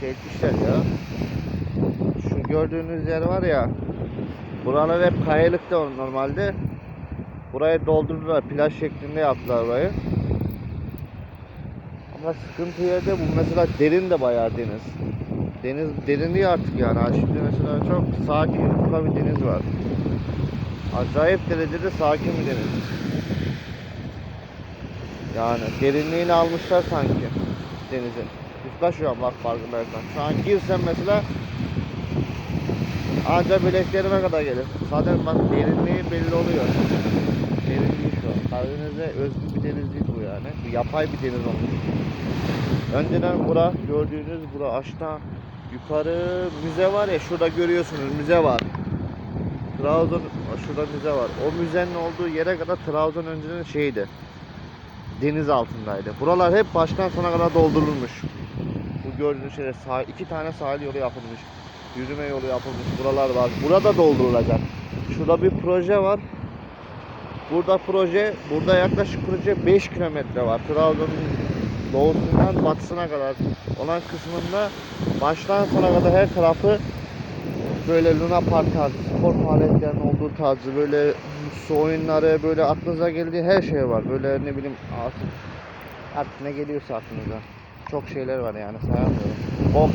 şey etmişler ya. Şu gördüğünüz yer var ya. Buralar hep kayalıktı normalde. Burayı doldurdular. Plaj şeklinde yaptılar burayı. Ama sıkıntı yerde bu mesela derin de bayağı deniz. Deniz derinliği artık yani. Şimdi mesela çok sakin ufka bir deniz var. Acayip derecede sakin bir deniz. Yani derinliğini almışlar sanki denizin. Üstlaşıyorum bak farkındaysan. Şu an girsem mesela ancak bileklerime kadar gelir. Zaten bak derinliği belli oluyor. Derinliği şu. Karadeniz'e özgü bir deniz değil bu yani. Bir yapay bir deniz olmuş. Önceden bura gördüğünüz bura aşağı yukarı müze var ya şurada görüyorsunuz müze var. Trabzon şurada müze var. O müzenin olduğu yere kadar Trabzon önceden şeydi. Deniz altındaydı. Buralar hep baştan sona kadar doldurulmuş. Gördüğünüz şeyler sahil, iki tane sahil yolu yapılmış. Yürüme yolu yapılmış. Buralar var. Burada doldurulacak. Şurada bir proje var. Burada proje, burada yaklaşık proje 5 kilometre var. Trabzon'un doğusundan batısına kadar olan kısmında baştan sona kadar her tarafı böyle Luna Park tarzı, spor faaliyetlerinin olduğu tarzı, böyle su oyunları, böyle aklınıza geldiği her şey var. Böyle ne bileyim artık, artık ne geliyorsa aklınıza. Çok şeyler var yani sayamıyorum. O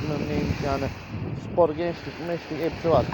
bilmem neymiş yani. Spor, gençlik, meşlik hepsi var.